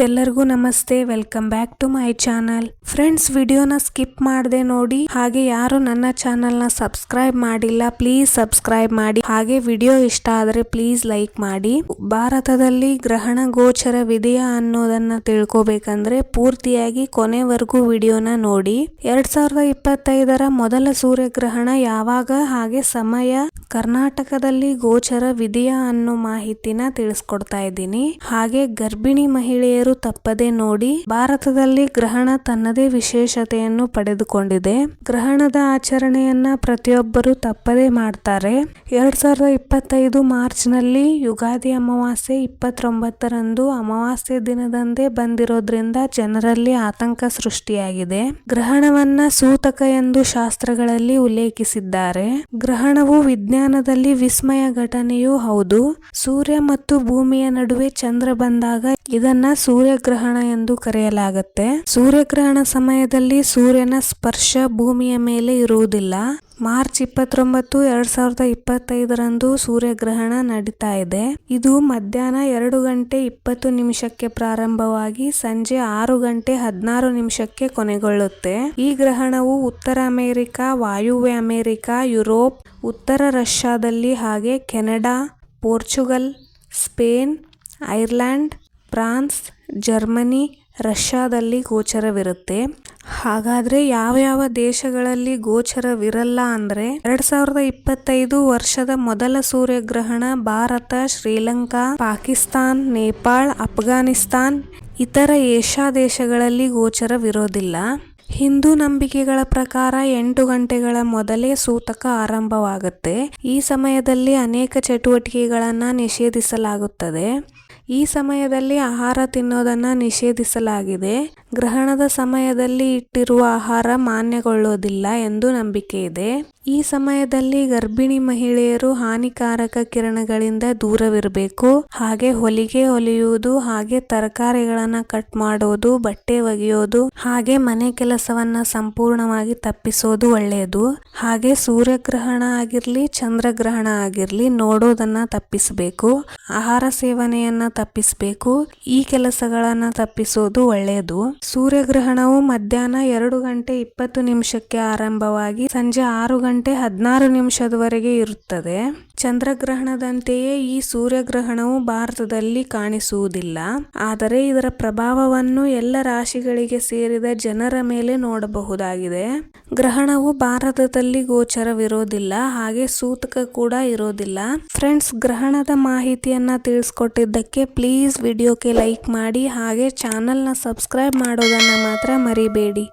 ಎಲ್ಲರಿಗೂ ನಮಸ್ತೆ welcome back to my channel friends ವಿಡಿಯೋನ ಸ್ಕಿಪ್ ಮಾಡದೆ ನೋಡಿ. ಹಾಗೆ ಯಾರು ನನ್ನ ಚಾನಲ್ನ ಸಬ್ಸ್ಕ್ರೈಬ್ ಮಾಡಿಲ್ಲ ಪ್ಲೀಸ್ ಸಬ್ಸ್ಕ್ರೈಬ್ ಮಾಡಿ. ಹಾಗೆ ವಿಡಿಯೋ ಇಷ್ಟ ಆದರೆ ಪ್ಲೀಸ್ ಲೈಕ್ ಮಾಡಿ. ಭಾರತದಲ್ಲಿ ಗ್ರಹಣ ಗೋಚರವಿದೆಯಾ ಅನ್ನೋದನ್ನ ತಿಳ್ಕೊಬೇಕಂದ್ರೆ ಪೂರ್ತಿಯಾಗಿ ಕೊನೆವರೆಗೂ ವಿಡಿಯೋನ ನೋಡಿ. ಎರಡ್ ಸಾವಿರದ ಇಪ್ಪತ್ತೈದರ ಮೊದಲ ಸೂರ್ಯಗ್ರಹಣ ಯಾವಾಗ? ಹಾಗೆ ಸಮಯ ಕರ್ನಾಟಕದಲ್ಲಿ ಗೋಚರವಿದೆಯಾ ಅನ್ನೋ ಮಾಹಿತಿನ ತಿಳಿಸ್ಕೊಡ್ತಾ ಇದ್ದೀನಿ. ಹಾಗೆ ಗರ್ಭಿಣಿ ಮಹಿಳೆಯರು ತಪ್ಪದೆ ನೋಡಿ ಭಾರತದಲ್ಲಿ ಗ್ರಹಣ ತನ್ನದೇ ವಿಶೇಷತೆಯನ್ನು ಪಡೆದುಕೊಂಡಿದೆ. ಗ್ರಹಣದ ಆಚರಣೆಯನ್ನ ಪ್ರತಿಯೊಬ್ಬರು ತಪ್ಪದೇ ಮಾಡ್ತಾರೆ. ಎರಡ್ ಸಾವಿರದ ಇಪ್ಪತ್ತೈದು ಮಾರ್ಚ್ನಲ್ಲಿ ಯುಗಾದಿ ಅಮಾವಾಸ್ಯೆ ಇಪ್ಪತ್ತೊಂಬತ್ತರಂದು ಅಮಾವಾಸ್ಯೆ ದಿನದಂದೇ ಬಂದಿರೋದ್ರಿಂದ ಜನರಲ್ಲಿ ಆತಂಕ ಸೃಷ್ಟಿಯಾಗಿದೆ. ಗ್ರಹಣವನ್ನ ಸೂತಕ ಎಂದು ಶಾಸ್ತ್ರಗಳಲ್ಲಿ ಉಲ್ಲೇಖಿಸಿದ್ದಾರೆ. ಗ್ರಹಣವು ವಿಜ್ಞಾನದಲ್ಲಿ ವಿಸ್ಮಯ ಘಟನೆಯೂ ಹೌದು. ಸೂರ್ಯ ಮತ್ತು ಭೂಮಿಯ ನಡುವೆ ಚಂದ್ರ ಬಂದಾಗ ಇದನ್ನ ಸೂರ್ಯಗ್ರಹಣ ಎಂದು ಕರೆಯಲಾಗುತ್ತೆ. ಸೂರ್ಯಗ್ರಹಣ ಸಮಯದಲ್ಲಿ ಸೂರ್ಯನ ಸ್ಪರ್ಶ ಭೂಮಿಯ ಮೇಲೆ ಇರುವುದಿಲ್ಲ. ಮಾರ್ಚ್ ಇಪ್ಪತ್ತೊಂಬತ್ತು, ಎರಡ್ ಸಾವಿರದ ಇಪ್ಪತ್ತೈದರಂದು ಸೂರ್ಯಗ್ರಹಣ ನಡೀತಾ ಇದೆ. ಇದು ಮಧ್ಯಾಹ್ನ ಎರಡು ಗಂಟೆ ಇಪ್ಪತ್ತು ನಿಮಿಷಕ್ಕೆ ಪ್ರಾರಂಭವಾಗಿ ಸಂಜೆ ಆರು ಗಂಟೆ ಹದಿನಾರು ನಿಮಿಷಕ್ಕೆ ಕೊನೆಗೊಳ್ಳುತ್ತೆ. ಈ ಗ್ರಹಣವು ಉತ್ತರ ಅಮೆರಿಕ, ವಾಯುವ್ಯ ಅಮೆರಿಕ, ಯುರೋಪ್, ಉತ್ತರ ರಷ್ಯಾದಲ್ಲಿ ಹಾಗೆ Canada, Portugal, Spain Ireland France, Germany, ರಷ್ಯಾದಲ್ಲಿ ಗೋಚರವಿರುತ್ತೆ. ಹಾಗಾದರೆ ಯಾವ ಯಾವ ದೇಶಗಳಲ್ಲಿ ಗೋಚರವಿರಲ್ಲ ಅಂದರೆ ಎರಡು ಸಾವಿರದ ಇಪ್ಪತ್ತೈದು ವರ್ಷದ ಮೊದಲ ಸೂರ್ಯಗ್ರಹಣ ಭಾರತ, ಶ್ರೀಲಂಕಾ, ಪಾಕಿಸ್ತಾನ್, ನೇಪಾಳ್, ಅಫ್ಘಾನಿಸ್ತಾನ್, ಇತರ ಏಷ್ಯಾ ದೇಶಗಳಲ್ಲಿ ಗೋಚರವಿರೋದಿಲ್ಲ. ಹಿಂದೂ ನಂಬಿಕೆಗಳ ಪ್ರಕಾರ ಎಂಟು ಗಂಟೆಗಳ ಮೊದಲೇ ಸೂತಕ ಆರಂಭವಾಗುತ್ತೆ. ಈ ಸಮಯದಲ್ಲಿ ಅನೇಕ ಚಟುವಟಿಕೆಗಳನ್ನು ನಿಷೇಧಿಸಲಾಗುತ್ತದೆ. ಈ ಸಮಯದಲ್ಲಿ ಆಹಾರ ತಿನ್ನೋದನ್ನ ನಿಷೇಧಿಸಲಾಗಿದೆ. ಗ್ರಹಣದ ಸಮಯದಲ್ಲಿ ಇಟ್ಟಿರುವ ಆಹಾರ ಮಾನ್ಯಗೊಳ್ಳೋದಿಲ್ಲ ಎಂದು ನಂಬಿಕೆ ಇದೆ. ಈ ಸಮಯದಲ್ಲಿ ಗರ್ಭಿಣಿ ಮಹಿಳೆಯರು ಹಾನಿಕಾರಕ ಕಿರಣಗಳಿಂದ ದೂರವಿರಬೇಕು. ಹಾಗೆ ಹೊಲಿಗೆ ಹೊಲಿಯುವುದು, ಹಾಗೆ ತರಕಾರಿಗಳನ್ನ ಕಟ್ ಮಾಡೋದು ಬಟ್ಟೆ ಒಗೆಯೋದು, ಹಾಗೆ ಮನೆ ಕೆಲಸವನ್ನ ಸಂಪೂರ್ಣವಾಗಿ ತಪ್ಪಿಸೋದು ಒಳ್ಳೆಯದು. ಹಾಗೆ ಸೂರ್ಯಗ್ರಹಣ ಆಗಿರ್ಲಿ, ಚಂದ್ರಗ್ರಹಣ ಆಗಿರ್ಲಿ ನೋಡೋದನ್ನ ತಪ್ಪಿಸಬೇಕು. ಆಹಾರ ಸೇವನೆಯನ್ನ ತಪ್ಪಿಸಬೇಕು. ಈ ಕೆಲಸಗಳನ್ನ ತಪ್ಪಿಸೋದು ಒಳ್ಳೆಯದು ಸೂರ್ಯಗ್ರಹಣವು ಮಧ್ಯಾಹ್ನ ಎರಡು ಗಂಟೆ ಇಪ್ಪತ್ತು ನಿಮಿಷಕ್ಕೆ ಆರಂಭವಾಗಿ ಸಂಜೆ ಆರು ಗಂಟೆ ಹದಿನಾರು ನಿಮಿಷದವರೆಗೆ ಇರುತ್ತದೆ. ಚಂದ್ರಗ್ರಹಣದಂತೆಯೇ ಈ ಸೂರ್ಯಗ್ರಹಣವು ಭಾರತದಲ್ಲಿ ಕಾಣಿಸುವುದಿಲ್ಲ. ಆದರೆ ಇದರ ಪ್ರಭಾವವನ್ನು ಎಲ್ಲ ರಾಶಿಗಳಿಗೆ ಸೇರಿದ ಜನರ ಮೇಲೆ ನೋಡಬಹುದಾಗಿದೆ. ಗ್ರಹಣವು ಭಾರತದಲ್ಲಿ ಗೋಚರವಿರೋದಿಲ್ಲ, ಹಾಗೆ ಸೂತಕ ಕೂಡ ಇರೋದಿಲ್ಲ. ಫ್ರೆಂಡ್ಸ್, ಗ್ರಹಣದ ಮಾಹಿತಿಯನ್ನ ತಿಳಿಸ್ಕೊಟ್ಟಿದ್ದಕ್ಕೆ ಪ್ಲೀಸ್ ವಿಡಿಯೋಕ್ಕೆ ಲೈಕ್ ಮಾಡಿ, ಹಾಗೆ ಚಾನಲ್ನ ಸಬ್ಸ್ಕ್ರೈಬ್ ಮಾಡೋದನ್ನು ಮಾತ್ರ ಮರಿಬೇಡಿ.